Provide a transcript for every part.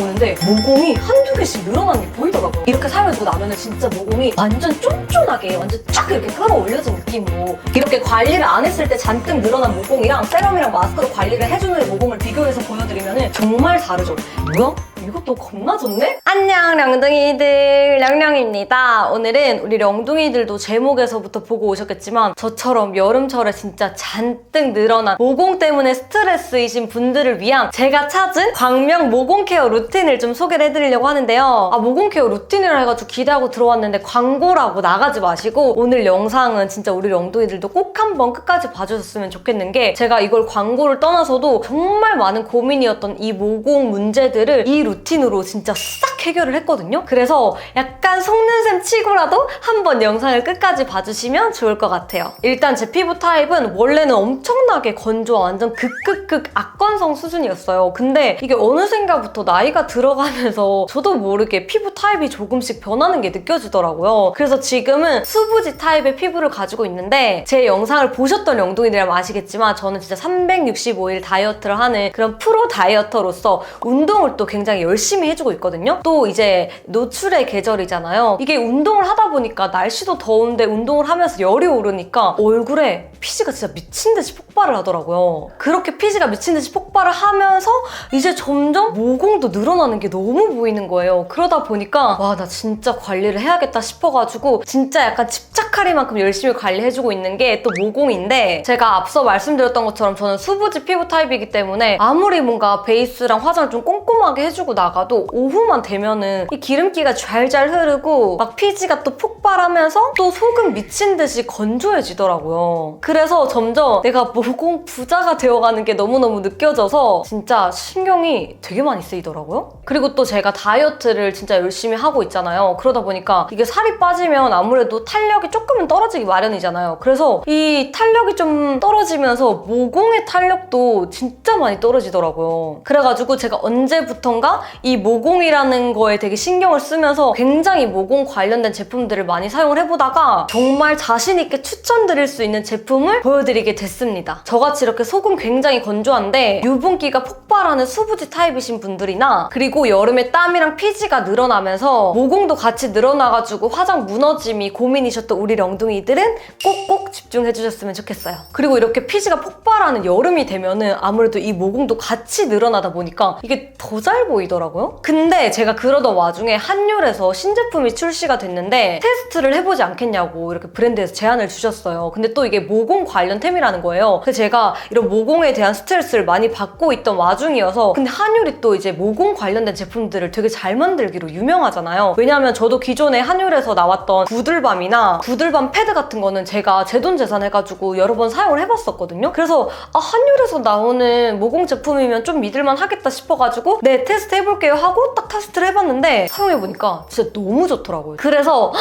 보는데 모공이 한두 개씩 늘어나는 게 보이더라고요. 이렇게 사용해주고 나면은 진짜 모공이 완전 쫀쫀하게 완전 쫙 이렇게 끌어올려진 느낌으로 이렇게 관리를 안 했을 때 잔뜩 늘어난 모공이랑 세럼이랑 마스크로 관리를 해주는 모공을 비교해서 보여드리면은 정말 다르죠. 뭐야? 이것도 겁나 좋네? 안녕 령둥이들 령령입니다. 오늘은 우리 령둥이들도 제목에서부터 보고 오셨겠지만 저처럼 여름철에 진짜 잔뜩 늘어난 모공 때문에 스트레스이신 분들을 위한 제가 찾은 광명 모공 케어 루틴을 좀 소개를 해드리려고 하는데요. 아 모공 케어 루틴이라 해가지고 기대하고 들어왔는데 광고라고 나가지 마시고 오늘 영상은 진짜 우리 령둥이들도 꼭 한번 끝까지 봐주셨으면 좋겠는 게 제가 이걸 광고를 떠나서도 정말 많은 고민이었던 이 모공 문제들을 이 루틴 으로 진짜 싹 해결을 했거든요. 그래서 약간 속는 셈 치고라도 한번 영상을 끝까지 봐주시면 좋을 것 같아요. 일단 제 피부 타입은 원래는 엄청나게 건조한 완전 극극극 악건성 수준이었어요. 근데 이게 어느샌가부터 나이가 들어가면서 저도 모르게 피부 타입이 조금씩 변하는 게 느껴지더라고요. 그래서 지금은 수부지 타입의 피부를 가지고 있는데 제 영상을 보셨던 영동이들이라면 아시겠지만 저는 진짜 365일 다이어트를 하는 그런 프로 다이어터로서 운동을 또 굉장히 열심히 해주고 있거든요. 또 이제 노출의 계절이잖아요. 이게 운동을 하다 보니까 날씨도 더운데 운동을 하면서 열이 오르니까 얼굴에 피지가 진짜 미친 듯이 폭발을 하더라고요. 그렇게 피지가 미친 듯이 폭발을 하면서 이제 점점 모공도 늘어나는 게 너무 보이는 거예요. 그러다 보니까 와 나 진짜 관리를 해야겠다 싶어가지고 진짜 약간 집착하리만큼 열심히 관리해주고 있는 게 또 모공인데 제가 앞서 말씀드렸던 것처럼 저는 수부지 피부 타입이기 때문에 아무리 뭔가 베이스랑 화장을 좀 꼼꼼하게 해주고 나가도 오후만 되면은 이 기름기가 잘잘 흐르고 막 피지가 또 폭발하면서 또 속은 미친 듯이 건조해지더라고요. 그래서 점점 내가 모공 부자가 되어가는 게 너무너무 느껴져서 진짜 신경이 되게 많이 쓰이더라고요. 그리고 또 제가 다이어트를 진짜 열심히 하고 있잖아요. 그러다 보니까 이게 살이 빠지면 아무래도 탄력이 조금은 떨어지기 마련이잖아요. 그래서 이 탄력이 좀 떨어지면서 모공의 탄력도 진짜 많이 떨어지더라고요. 그래가지고 제가 언제부턴가 이 모공이라는 거에 되게 신경을 쓰면서 굉장히 모공 관련된 제품들을 많이 사용을 해보다가 정말 자신 있게 추천드릴 수 있는 제품을 보여드리게 됐습니다. 저같이 이렇게 속은 굉장히 건조한데 유분기가 폭발하는 수부지 타입이신 분들이나 그리고 여름에 땀이랑 피지가 늘어나면서 모공도 같이 늘어나가지고 화장 무너짐이 고민이셨던 우리 령둥이들은 꼭꼭 집중해주셨으면 좋겠어요. 그리고 이렇게 피지가 폭발하는 여름이 되면은 아무래도 이 모공도 같이 늘어나다 보니까 이게 더 잘 보이 더라고요. 근데 제가 그러던 와중에 한율에서 신제품이 출시가 됐는데 테스트를 해보지 않겠냐고 이렇게 브랜드에서 제안을 주셨어요. 근데 또 이게 모공 관련템이라는 거예요. 그래서 제가 이런 모공에 대한 스트레스를 많이 받고 있던 와중이어서 근데 한율이 또 이제 모공 관련된 제품들을 되게 잘 만들기로 유명하잖아요. 왜냐하면 저도 기존에 한율에서 나왔던 구들밤이나 구들밤 패드 같은 거는 제가 제 돈 재산해가지고 여러 번 사용을 해봤었거든요. 그래서 아 한율에서 나오는 모공 제품이면 좀 믿을만 하겠다 싶어가지고 네 테스트 해볼게요 하고 딱 테스트를 해봤는데 사용해보니까 진짜 너무 좋더라고요. 그래서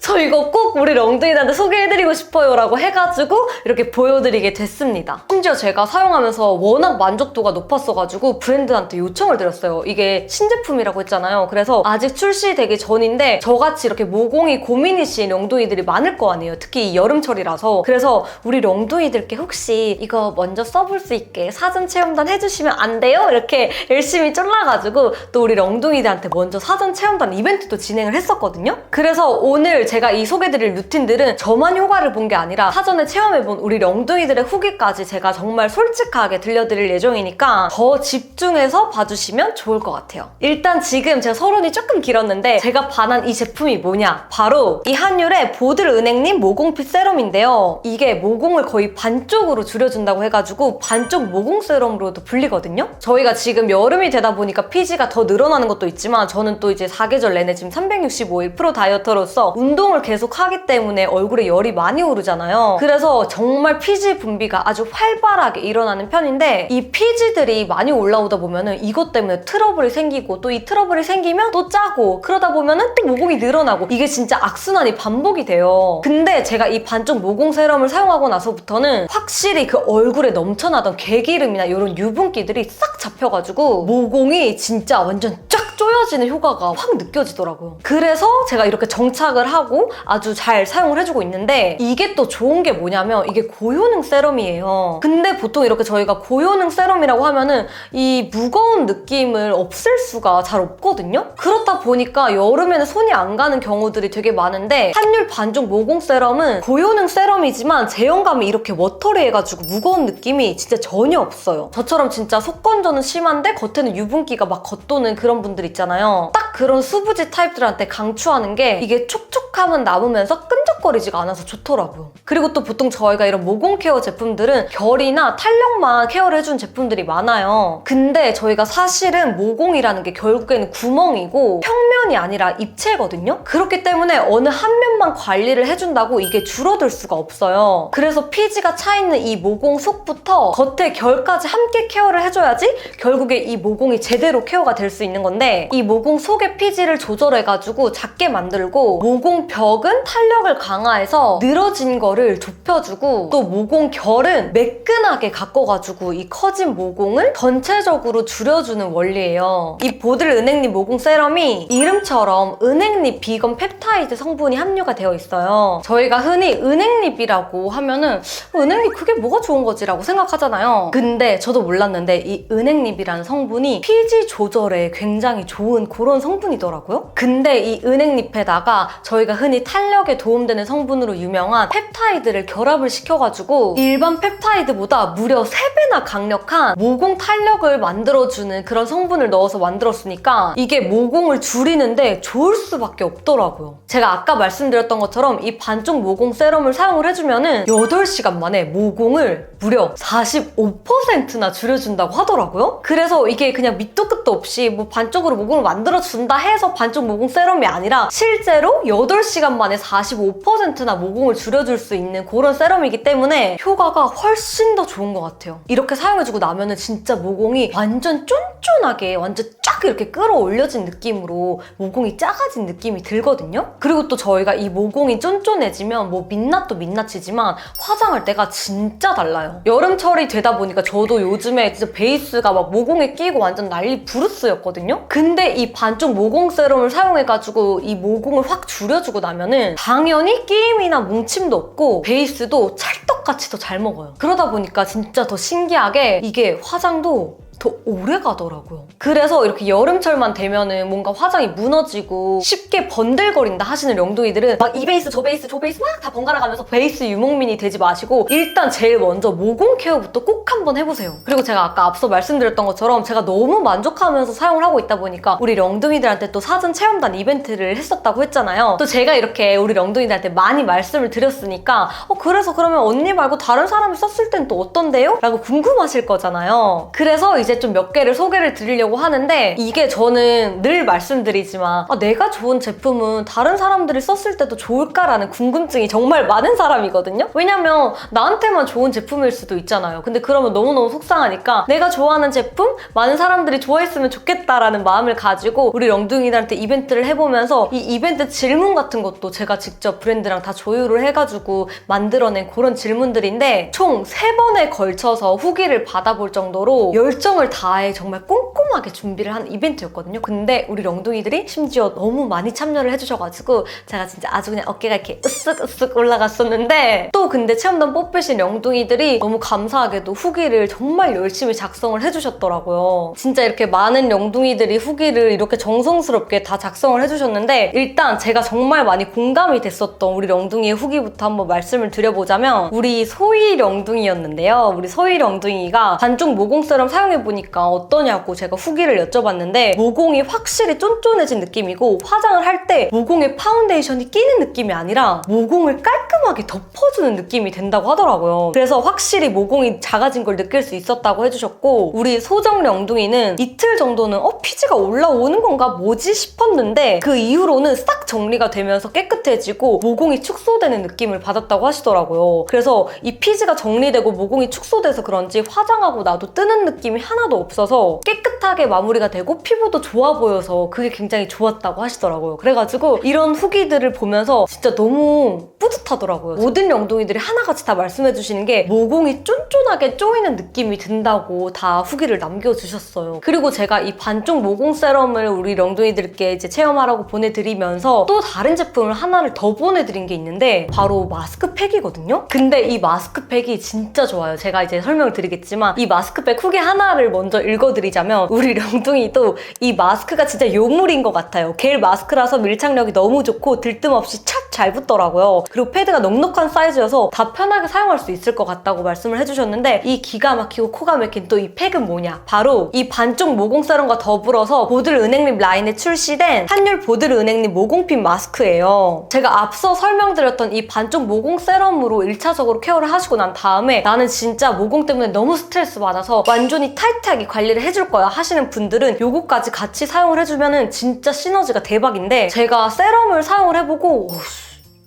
저 이거 꼭 우리 렁둥이들한테 소개해드리고 싶어요 라고 해가지고 이렇게 보여드리게 됐습니다. 심지어 제가 사용하면서 워낙 만족도가 높았어가지고 브랜드한테 요청을 드렸어요. 이게 신제품이라고 했잖아요. 그래서 아직 출시되기 전인데 저같이 이렇게 모공이 고민이신 렁둥이들이 많을 거 아니에요. 특히 이 여름철이라서. 그래서 우리 렁둥이들께 혹시 이거 먼저 써볼 수 있게 사전 체험단 해주시면 안 돼요? 이렇게 열심히 쫄라가지고 또 우리 렁둥이들한테 먼저 사전 체험단 이벤트도 진행을 했었거든요. 그래서 오늘 제가 이 소개드릴 루틴들은 저만 효과를 본 게 아니라 사전에 체험해본 우리 렁둥이들의 후기까지 제가 정말 솔직하게 들려드릴 예정이니까 더 집중해서 봐주시면 좋을 것 같아요. 일단 지금 제가 서론이 조금 길었는데 제가 반한 이 제품이 뭐냐? 바로 이 한율의 보들 은행님 모공핏 세럼인데요. 이게 모공을 거의 반쪽으로 줄여준다고 해가지고 반쪽 모공 세럼으로도 불리거든요. 저희가 지금 여름이 되다 보니까 피지가 더 늘어나는 것도 있지만 저는 또 이제 사계절 내내 지금 365일 프로 다이어터로서 운동 을 계속 하기 때문에 얼굴에 열이 많이 오르잖아요. 그래서 정말 피지 분비가 아주 활발하게 일어나는 편인데 이 피지들이 많이 올라오다 보면은 이것 때문에 트러블이 생기고 또 이 트러블이 생기면 또 짜고 그러다 보면은 또 모공이 늘어나고 이게 진짜 악순환이 반복이 돼요. 근데 제가 이 반쪽 모공 세럼을 사용하고 나서부터는 확실히 그 얼굴에 넘쳐나던 개기름이나 이런 유분기들이 싹 잡혀가지고 모공이 진짜 완전 쫙 뿌려지는 효과가 확 느껴지더라고요. 그래서 제가 이렇게 정착을 하고 아주 잘 사용을 해주고 있는데 이게 또 좋은 게 뭐냐면 이게 고효능 세럼이에요. 근데 보통 이렇게 저희가 고효능 세럼이라고 하면은 이 무거운 느낌을 없앨 수가 잘 없거든요. 그렇다 보니까 여름에는 손이 안 가는 경우들이 되게 많은데 한율 반죽 모공 세럼은 고효능 세럼이지만 제형감이 이렇게 워터리해가지고 무거운 느낌이 진짜 전혀 없어요. 저처럼 진짜 속건조는 심한데 겉에는 유분기가 막 겉도는 그런 분들 있잖아요. 딱 그런 수부지 타입들한테 강추하는 게 이게 촉촉함은 남으면서 끈적거리지가 않아서 좋더라고요. 그리고 또 보통 저희가 이런 모공 케어 제품들은 결이나 탄력만 케어를 해주는 제품들이 많아요. 근데 저희가 사실은 모공이라는 게 결국에는 구멍이고 평면이 아니라 입체거든요. 그렇기 때문에 어느 한 면만 관리를 해준다고 이게 줄어들 수가 없어요. 그래서 피지가 차 있는 이 모공 속부터 겉에 결까지 함께 케어를 해줘야지 결국에 이 모공이 제대로 케어가 될 수 있는 건데 이 모공 속의 피지를 조절해가지고 작게 만들고 모공 벽은 탄력을 강화해서 늘어진 거를 좁혀주고 또 모공 결은 매끈하게 가꿔가지고 이 커진 모공을 전체적으로 줄여주는 원리예요. 이 보들 은행잎 모공 세럼이 이름처럼 은행잎 비건 펩타이드 성분이 함유가 되어 있어요. 저희가 흔히 은행잎이라고 하면은 은행잎 그게 뭐가 좋은 거지라고 생각하잖아요. 근데 저도 몰랐는데 이 은행잎이라는 성분이 피지 조절에 굉장히 좋은 그런 성분이더라고요. 근데 이 은행잎에다가 저희가 흔히 탄력에 도움되는 성분으로 유명한 펩타이드를 결합을 시켜가지고 일반 펩타이드보다 무려 3배나 강력한 모공 탄력을 만들어주는 그런 성분을 넣어서 만들었으니까 이게 모공을 줄이는데 좋을 수밖에 없더라고요. 제가 아까 말씀드렸던 것처럼 이 반쪽 모공 세럼을 사용을 해주면은 8시간 만에 모공을 무려 45%나 줄여준다고 하더라고요. 그래서 이게 그냥 밑도 끝도 없이 뭐 반쪽으로 모공을 만들어준다 해서 반쪽 모공 세럼이 아니라 실제로 8시간 만에 45%나 모공을 줄여줄 수 있는 그런 세럼이기 때문에 효과가 훨씬 더 좋은 것 같아요. 이렇게 사용해주고 나면은 진짜 모공이 완전 쫀쫀하게 완전 쫙 이렇게 끌어올려진 느낌으로 모공이 작아진 느낌이 들거든요. 그리고 또 저희가 이 모공이 쫀쫀해지면 뭐 민낯도 민낯이지만 화장할 때가 진짜 달라요. 여름철이 되다 보니까 저도 요즘에 진짜 베이스가 막 모공에 끼고 완전 난리 부르스였거든요. 근데 이 반쪽 모공 세럼을 사용해가지고 이 모공을 확 줄여주고 나면은 당연히 끼임이나 뭉침도 없고 베이스도 찰떡같이 더 잘 먹어요. 그러다 보니까 진짜 더 신기하게 이게 화장도 더 오래 가더라고요. 그래서 이렇게 여름철만 되면은 뭔가 화장이 무너지고 쉽게 번들거린다 하시는 영둥이들은 막 이 베이스 저 베이스 저 베이스 막 다 번갈아 가면서 베이스 유목민이 되지 마시고 일단 제일 먼저 모공 케어부터 꼭 한번 해보세요. 그리고 제가 아까 앞서 말씀드렸던 것처럼 제가 너무 만족하면서 사용을 하고 있다 보니까 우리 영둥이들한테 또 사전 체험단 이벤트를 했었다고 했잖아요. 또 제가 이렇게 우리 영둥이들한테 많이 말씀을 드렸으니까 어 그래서 그러면 언니 말고 다른 사람이 썼을 땐 또 어떤데요? 라고 궁금하실 거잖아요. 그래서 이제 좀 몇 개를 소개를 드리려고 하는데 이게 저는 늘 말씀드리지만 아, 내가 좋은 제품은 다른 사람들이 썼을 때도 좋을까라는 궁금증이 정말 많은 사람이거든요. 왜냐면 나한테만 좋은 제품일 수도 있잖아요. 근데 그러면 너무너무 속상하니까 내가 좋아하는 제품 많은 사람들이 좋아했으면 좋겠다라는 마음을 가지고 우리 렁둥이들한테 이벤트를 해보면서 이 이벤트 질문 같은 것도 제가 직접 브랜드랑 다 조율을 해가지고 만들어낸 그런 질문들인데 총 세번에 걸쳐서 후기를 받아볼 정도로 열정 을 다해 정말 꼼꼼하게 준비를 한 이벤트였거든요. 근데 우리 렁둥이들이 심지어 너무 많이 참여를 해주셔가지고 제가 진짜 아주 그냥 어깨가 이렇게 으쓱으쓱 올라갔었는데 또 근데 체험단 뽑히신 렁둥이들이 너무 감사하게도 후기를 정말 열심히 작성을 해주셨더라고요. 진짜 이렇게 많은 렁둥이들이 후기를 이렇게 정성스럽게 다 작성을 해주셨는데 일단 제가 정말 많이 공감이 됐었던 우리 렁둥이의 후기부터 한번 말씀을 드려보자면 우리 소희 렁둥이였는데요. 우리 소희 렁둥이가 반쪽 모공 세럼 사용해보 니까 어떠냐고 제가 후기를 여쭤봤는데 모공이 확실히 쫀쫀해진 느낌이고 화장을 할 때 모공에 파운데이션이 끼는 느낌이 아니라 모공을 깔끔하게 덮어주는 느낌이 된다고 하더라고요. 그래서 확실히 모공이 작아진 걸 느낄 수 있었다고 해주셨고 우리 소정 령둥이는 이틀 정도는 어 피지가 올라오는 건가 뭐지 싶었는데 그 이후로는 싹 정리가 되면서 깨끗해지고 모공이 축소되는 느낌을 받았다고 하시더라고요. 그래서 이 피지가 정리되고 모공이 축소돼서 그런지 화장하고 나도 뜨는 느낌이 하나도 하나도 없어서 깨끗하게 마무리가 되고 피부도 좋아 보여서 그게 굉장히 좋았다고 하시더라고요. 그래가지고 이런 후기들을 보면서 진짜 너무 뿌듯하더라고요. 모든 영동이들이 하나같이 다 말씀해 주시는 게 모공이 쫀쫀하게 쪼이는 느낌이 든다고 다 후기를 남겨주셨어요. 그리고 제가 이 반쪽 모공 세럼을 우리 영동이들께 이제 체험하라고 보내드리면서 또 다른 제품을 하나를 더 보내드린 게 있는데 바로 마스크팩이거든요. 근데 이 마스크팩이 진짜 좋아요. 제가 이제 설명을 드리겠지만 이 마스크팩 후기 하나를 먼저 읽어드리자면 우리 령둥이도 이 마스크가 진짜 요물인 것 같아요. 겔 마스크라서 밀착력이 너무 좋고 들뜸 없이 착 잘 붙더라고요. 그리고 패드가 넉넉한 사이즈여서 다 편하게 사용할 수 있을 것 같다고 말씀을 해주셨는데 이 기가 막히고 코가 막힌 또 이 팩은 뭐냐? 바로 이 반쪽 모공 세럼과 더불어서 보들 은행립 라인에 출시된 한율 보들 은행립 모공핀 마스크예요. 제가 앞서 설명드렸던 이 반쪽 모공 세럼으로 1차적으로 케어를 하시고 난 다음에 나는 진짜 모공 때문에 너무 스트레스 받아서 완전히 타이트 하게 관리를 해줄 거야 하시는 분들은 요거까지 같이 사용을 해주면은 진짜 시너지가 대박인데 제가 세럼을 사용을 해보고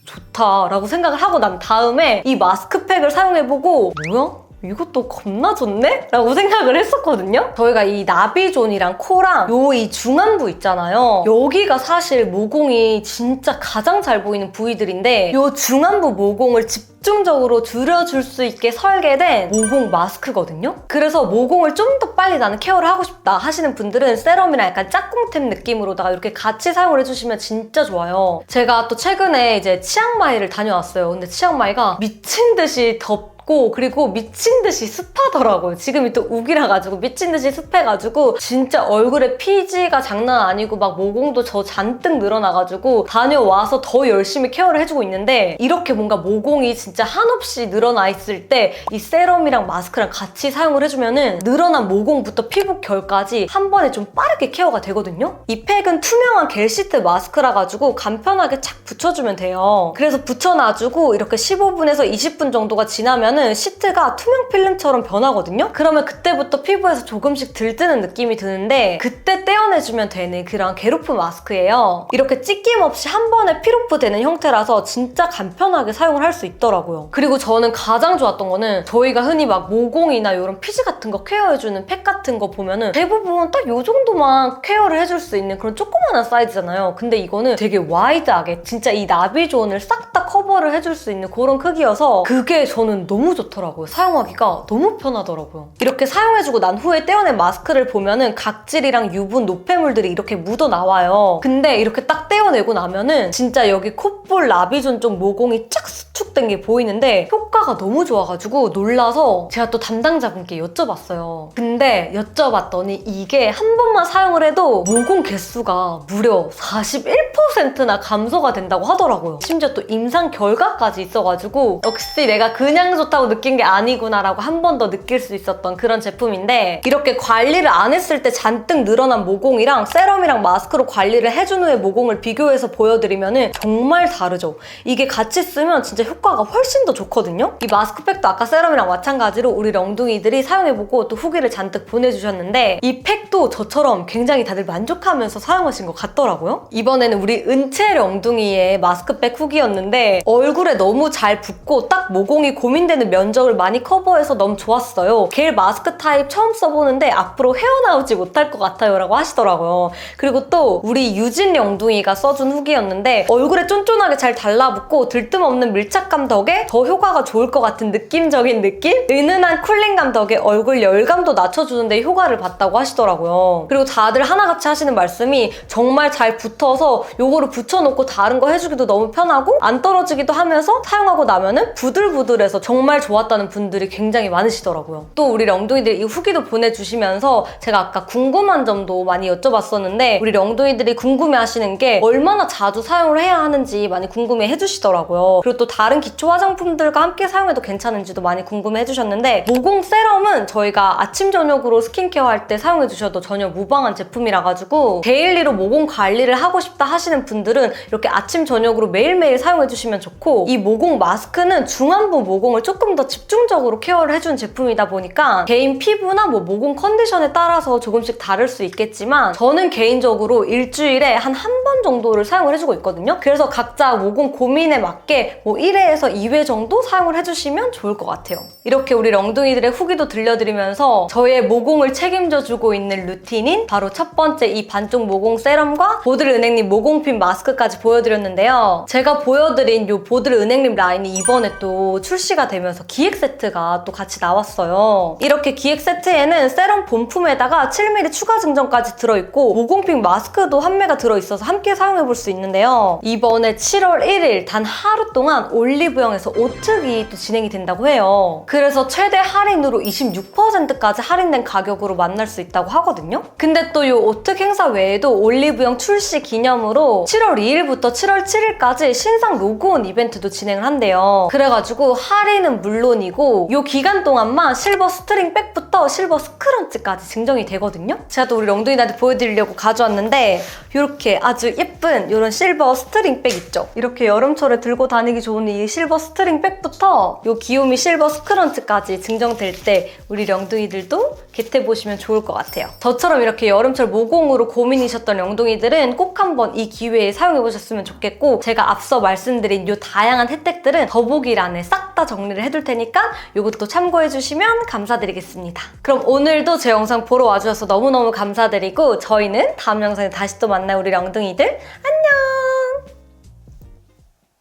좋다라고 생각을 하고 난 다음에 이 마스크팩을 사용해보고 뭐야? 이것도 겁나 좋네? 라고 생각을 했었거든요. 저희가 이 나비존이랑 코랑 요 이 중안부 있잖아요. 여기가 사실 모공이 진짜 가장 잘 보이는 부위들인데 요 중안부 모공을 집중적으로 줄여줄 수 있게 설계된 모공 마스크거든요. 그래서 모공을 좀 더 빨리 나는 케어를 하고 싶다 하시는 분들은 세럼이랑 약간 짝꿍템 느낌으로다가 이렇게 같이 사용을 해주시면 진짜 좋아요. 제가 또 최근에 이제 치앙마이를 다녀왔어요. 근데 치앙마이가 미친 듯이 덥 고 그리고 미친 듯이 습하더라고요. 지금이 또 우기라 가지고 미친 듯이 습해가지고 진짜 얼굴에 피지가 장난 아니고 막 모공도 저 잔뜩 늘어나가지고 다녀와서 더 열심히 케어를 해주고 있는데 이렇게 뭔가 모공이 진짜 한없이 늘어나 있을 때 이 세럼이랑 마스크랑 같이 사용을 해주면은 늘어난 모공부터 피부 결까지 한 번에 좀 빠르게 케어가 되거든요. 이 팩은 투명한 겔 시트 마스크라 가지고 간편하게 착 붙여주면 돼요. 그래서 붙여놔주고 이렇게 15분에서 20분 정도가 지나면은 시트가 투명 필름처럼 변하거든요. 그러면 그때부터 피부에서 조금씩 들뜨는 느낌이 드는데 그때 떼어내주면 되는 그런 게로프 마스크예요. 이렇게 찢김 없이 한 번에 필오프 되는 형태라서 진짜 간편하게 사용을 할 수 있더라고요. 그리고 저는 가장 좋았던 거는 저희가 흔히 막 모공이나 이런 피지 같은 거 케어해주는 팩 같은 거 보면은 대부분 딱요 정도만 케어를 해줄 수 있는 그런 조그만한 사이즈잖아요. 근데 이거는 되게 와이드하게 진짜 이 나비 존을 싹 다 커버를 해줄 수 있는 그런 크기여서 그게 저는 너무 좋더라고요. 사용하기가 너무 편하더라고요. 이렇게 사용해주고 난 후에 떼어낸 마스크를 보면은 각질이랑 유분, 노폐물들이 이렇게 묻어 나와요. 근데 이렇게 딱 떼어내고 나면은 진짜 여기 콧볼, 라비존 쪽 모공이 쫙 수축된 게 보이는데 효과가 너무 좋아가지고 놀라서 제가 또 담당자분께 여쭤봤어요. 근데 여쭤봤더니 이게 한 번만 사용을 해도 모공 개수가 무려 41%나 감소가 된다고 하더라고요. 심지어 또 임상 결과까지 있어가지고 역시 내가 그냥 좋다고 느낀 게 아니구나라고 한 번 더 느낄 수 있었던 그런 제품인데 이렇게 관리를 안 했을 때 잔뜩 늘어난 모공이랑 세럼이랑 마스크로 관리를 해준 후에 모공을 비교해서 보여드리면은 정말 다르죠. 이게 같이 쓰면 진짜 효과가 훨씬 더 좋거든요. 이 마스크팩도 아까 세럼이랑 마찬가지로 우리 렁둥이들이 사용해보고 또 후기를 잔뜩 보내주셨는데 이 팩도 저처럼 굉장히 다들 만족하면서 사용하신 것 같더라고요. 이번에는 우리 은채 렁둥이의 마스크팩 후기였는데 얼굴에 너무 잘 붙고 딱 모공이 고민되는 면적을 많이 커버해서 너무 좋았어요. 겔 마스크 타입 처음 써보는데 앞으로 헤어나오지 못할 것 같아요 라고 하시더라고요. 그리고 또 우리 유진 영둥이가 써준 후기였는데 얼굴에 쫀쫀하게 잘 달라붙고 들뜸 없는 밀착 감 덕에 더 효과가 좋을 것 같은 느낌적인 느낌? 은은한 쿨링감 덕에 얼굴 열감도 낮춰주는데 효과를 봤다고 하시더라고요. 그리고 다들 하나같이 하시는 말씀이 정말 잘 붙어서 요거를 붙여놓고 다른 거 해주기도 너무 편하고 안 떨어지기도 하면서 사용하고 나면은 부들부들해서 정말 좋았다는 분들이 굉장히 많으시더라고요. 또 우리 령둥이들이 이 후기도 보내주시면서 제가 아까 궁금한 점도 많이 여쭤봤었는데 우리 령둥이들이 궁금해하시는 게 얼마나 자주 사용을 해야 하는지 많이 궁금해 해주시더라고요. 그리고 또 다른 기초 화장품들과 함께 사용해도 괜찮은지도 많이 궁금해 해주셨는데 모공 세럼은 저희가 아침 저녁으로 스킨케어 할 때 사용해 주셔도 전혀 무방한 제품이라 가지고 데일리로 모공 관리를 하고 싶다 하시는 분들은 이렇게 아침 저녁으로 매일매일 사용해 주시면 좋고 이 모공 마스크는 중안부 모공을 조금 더 집중적으로 케어를 해주는 제품이다 보니까 개인 피부나 뭐 모공 컨디션에 따라서 조금씩 다를 수 있겠지만 저는 개인적으로 일주일에 한 한번 3번 정도를 사용을 해주고 있거든요. 그래서 각자 모공 고민에 맞게 뭐 1회에서 2회 정도 사용을 해주시면 좋을 것 같아요. 이렇게 우리 렁둥이들의 후기도 들려드리면서 저의 모공을 책임져주고 있는 루틴인 바로 첫 번째 이 반쪽 모공 세럼과 보드르 은행립 모공핀 마스크까지 보여드렸는데요. 제가 보여드린 이 보드르 은행립 라인이 이번에 또 출시가 되면서 기획 세트가 또 같이 나왔어요. 이렇게 기획 세트에는 세럼 본품에다가 7mm 추가 증정까지 들어있고 모공핀 마스크도 한 매가 들어있어서 함께 사용해볼 수 있는데요. 이번에 7월 1일 단 하루 동안 올리브영에서 오특이 또 진행이 된다고 해요. 그래서 최대 할인으로 26%까지 할인된 가격으로 만날 수 있다고 하거든요. 근데 또 이 오특 행사 외에도 올리브영 출시 기념으로 7월 2일부터 7월 7일까지 신상 로그온 이벤트도 진행을 한대요. 그래가지고 할인은 물론이고 이 기간 동안만 실버 스트링 백부터 실버 스크런치까지 증정이 되거든요. 제가 또 우리 렁둥이들한테 보여드리려고 가져왔는데 이렇게 아주 예쁜 이런 실버 스트링 백 있죠? 이렇게 여름철에 들고 다니기 좋은 이 실버 스트링 백부터 이 귀요미 실버 스크런치까지 증정될 때 우리 령둥이들도 겟해보시면 좋을 것 같아요. 저처럼 이렇게 여름철 모공으로 고민이셨던 령둥이들은 꼭 한번 이 기회에 사용해보셨으면 좋겠고 제가 앞서 말씀드린 이 다양한 혜택들은 더보기란에 싹 다 정리를 해둘 테니까 이것도 참고해주시면 감사드리겠습니다. 그럼 오늘도 제 영상 보러 와주셔서 너무너무 감사드리고 저희는 다음 영상에 다시 또 만나요 우리 령둥이들 안녕!